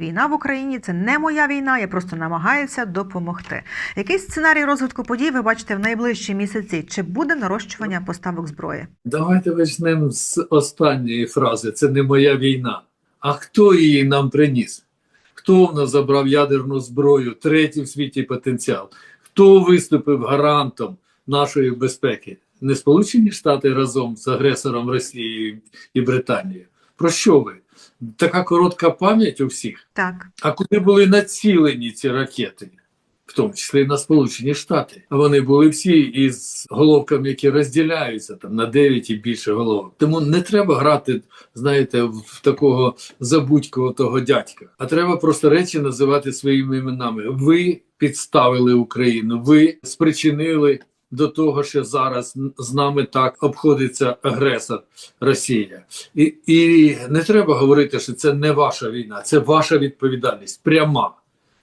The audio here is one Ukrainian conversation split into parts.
Війна в Україні це не моя війна, я просто намагаюся допомогти. Який сценарій розвитку подій ви бачите в найближчі місяці? Чи буде нарощування поставок зброї? Давайте почнемо з останньої фрази. Це не моя війна. А хто її нам приніс? Хто в нас забрав ядерну зброю, третій в світі потенціал? Хто виступив гарантом нашої безпеки? Не Сполучені Штати разом з агресором Росії і Британією. Про що ви? Така коротка пам'ять у всіх. Так, А куди були націлені ці ракети? В тому числі на Сполучені Штати. А вони були всі із головками, які розділяються там на 9 і більше головок. Тому не треба грати, знаєте, в такого забудького того дядька. А треба просто речі називати своїми іменами. Ви підставили Україну, ви спричинили до того, що зараз з нами так обходиться агресор Росія. І, і не треба говорити, що це не ваша війна, це ваша відповідальність, пряма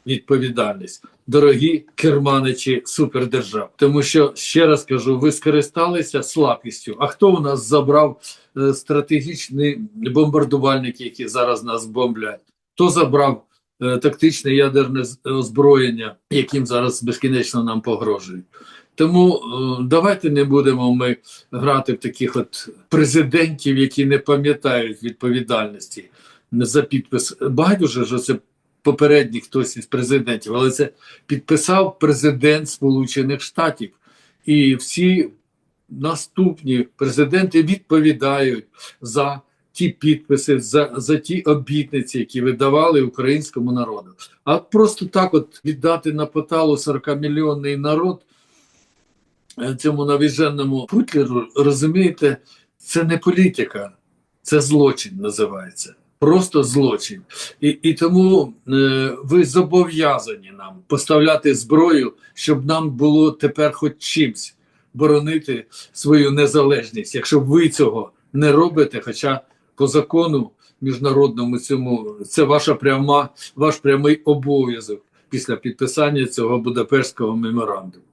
відповідальність, дорогі керманичі супердержав. Тому що ще раз кажу, ви скористалися слабкістю. А хто у нас забрав е, стратегічні бомбардувальники, які зараз нас бомблять? Хто забрав е, тактичне ядерне озброєння, яким зараз безкінечно нам погрожують? Тому е, давайте не будемо ми грати в таких от президентів, які не пам'ятають відповідальності за підпис. Байдуже, що це попередній хтось із президентів, але це підписав президент Сполучених Штатів. І всі наступні президенти відповідають за ті підписи, за, за ті обітниці, які видавали українському народу. А просто так, от віддати на поталу 40-мільйонний народ цьому навіженному Путлеру, розумієте, це не політика, це злочин називається. Просто злочин. І, і тому е, ви зобов'язані нам поставляти зброю, щоб нам було тепер хоч чимсь боронити свою незалежність. Якщо ви цього не робите, хоча по закону міжнародному цьому це ваша пряма, ваш прямий обов'язок після підписання цього Будапештського меморандуму.